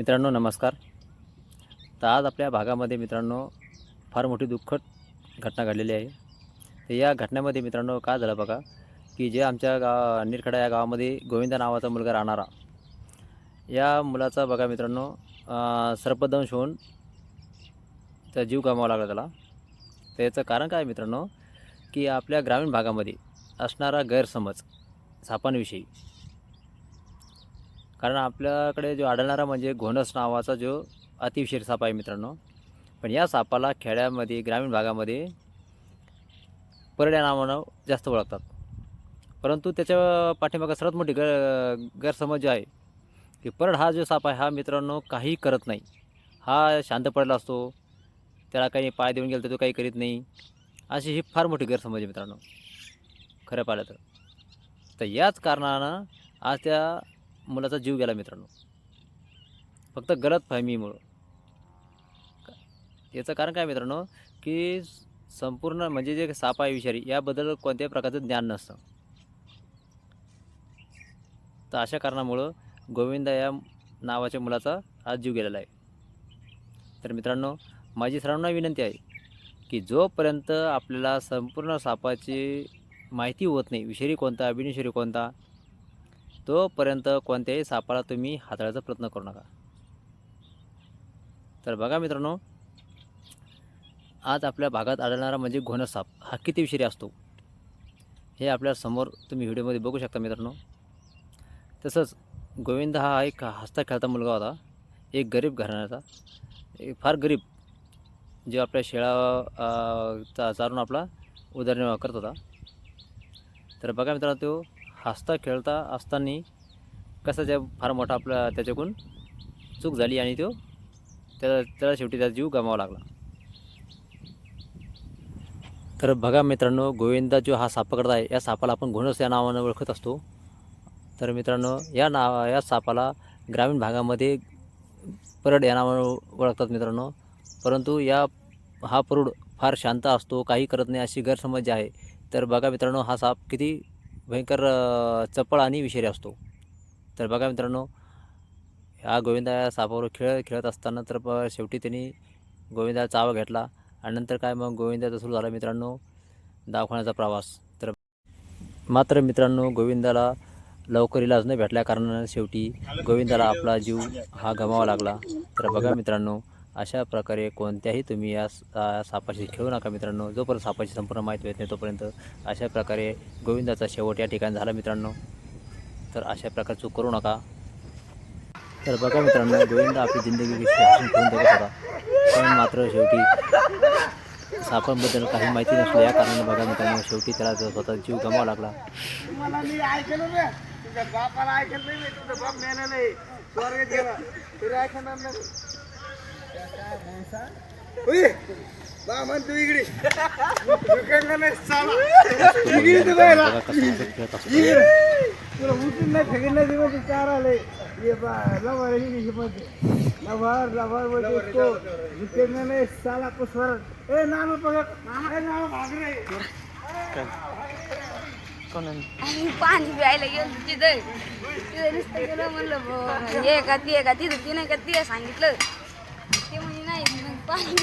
मित्रांनो नमस्कार. तर आज आपल्या भागामध्ये मित्रांनो फार मोठी दुःखद घटना घडलेली आहे. तर या घटनेमध्ये मित्रांनो काय झालं बघा की जे आमच्या गाव निरखडा या गावामध्ये गोविंदा नावाचा मुलगा राहणारा या मुलाचा बघा मित्रांनो सर्पदंश होऊन त्याचा जीव गमावा लागला त्याला. तर याचं कारण काय मित्रांनो की आपल्या ग्रामीण भागामध्ये असणारा गैरसमज सापांविषयी कारण आपल्याकडे जो आढळणारा म्हणजे घोणस नावाचा जो अतिविशीर साप आहे मित्रांनो. पण या सापाला खेड्यामध्ये ग्रामीण भागामध्ये परड्या नावानं जास्त ओळखतात. परंतु त्याच्या पाठीमागं सर्वात मोठी ग गैरसमज आहे की परड हा जो साप आहे हा मित्रांनो काही करत नाही. हा शांत पडला असतो. त्याला काही पाय देऊन गेलं तर तो काही करीत नाही. अशी ही फार मोठी गैरसमज आहे मित्रांनो. खरं पाहिलं तर. तर याच कारणानं आज त्या मुलाचा जीव गेला मित्रांनो. फक्त गलत फहमीमुळं. याचं कारण काय मित्रांनो? की संपूर्ण म्हणजे जे साप आहे विषारी याबद्दल कोणत्याही प्रकारचं ज्ञान नसतं. तर अशा कारणामुळं गोविंदा या नावाच्या मुलाचा आज जीव गेलेला आहे. तर मित्रांनो माझी सर्वांना विनंती आहे की जोपर्यंत आपल्याला संपूर्ण सापाची माहिती होत नाही विषारी कोणता बिनविषारी कोणता तोपर्यंत कोणत्याही सापाला तुम्ही हाताळायचा प्रयत्न करू नका. तर बघा मित्रांनो आज आपल्या भागात आढळणारा म्हणजे घोणस साप हा किती विषारी असतो? हे आपल्यासमोर तुम्ही व्हिडिओमध्ये बघू शकता मित्रांनो. तसंच गोविंद हा एक हसता खेळता मुलगा होता एक गरीब घराण्याचा एक फार गरीब जो आपल्या शेळा चा चारून आपला उदरनिर्वाह करत होता. तर बघा मित्रांनो तो हसता खेळता असताना कसं त्या फार मोठा आपला त्याच्याकडून चूक झाली आणि तो त्याला त्याला शेवटी त्याचा जीव गमावा लागला. तर बघा मित्रांनो गोविंदा जो हा साप पकडत आहे या सापाला आपण घोणस या नावानं ओळखत असतो. तर मित्रांनो या नाव या सापाला ग्रामीण भागामध्ये परड या नावानं ओळखतात मित्रांनो. परंतु या हा परुड फार शांत असतो काही करत नाही अशी गैरसमज जी आहे. तर बघा मित्रांनो हा साप किती भयंकर चपळ आणि विषारी असतो. तर बघा मित्रांनो हा गोविंदा या सापावर खेळ खेळत असताना तर प शेवटी त्यांनी गोविंदा चावा घेतला आणि नंतर काय मग गोविंदाचा सुरू झाला मित्रांनो दवाखान्याचा प्रवास. तर मात्र मित्रांनो गोविंदाला लवकर इलाज न भेटल्या कारणानं शेवटी गोविंदाला आपला जीव हा गमावा लागला. तर बघा मित्रांनो अशा प्रकारे कोणत्याही तुम्ही या सापाशी खेळू नका मित्रांनो. जोपर्यंत सापाची संपूर्ण माहिती येत नाही तोपर्यंत अशा प्रकारे गोविंदाचा शेवट या ठिकाणी झाला मित्रांनो. तर अशा प्रकारे चूक करू नका. तर बघा मित्रांनो गोविंद आपली जिंदगी कशी हसून होता पण मात्र शेवटी सापांबद्दल काही माहिती नसल्या या कारणाने बघा मित्रांनो शेवटी त्याला स्वतः जीव गमावा लागला. बापाला तू इकडे. इकडे तू तुला उठून नाही नाही दिवस चार आले. ये बा लवर लवर लवर बोलते इसको इकडनं नाही साला ए नाम पकड ए नाम भाग रे आणि पाणी प्यायला गेलो तिथं. तिथं नुसतं गेलं म्हणलं हे का ते का तिथं ती नाही का ते सांगितलं. ते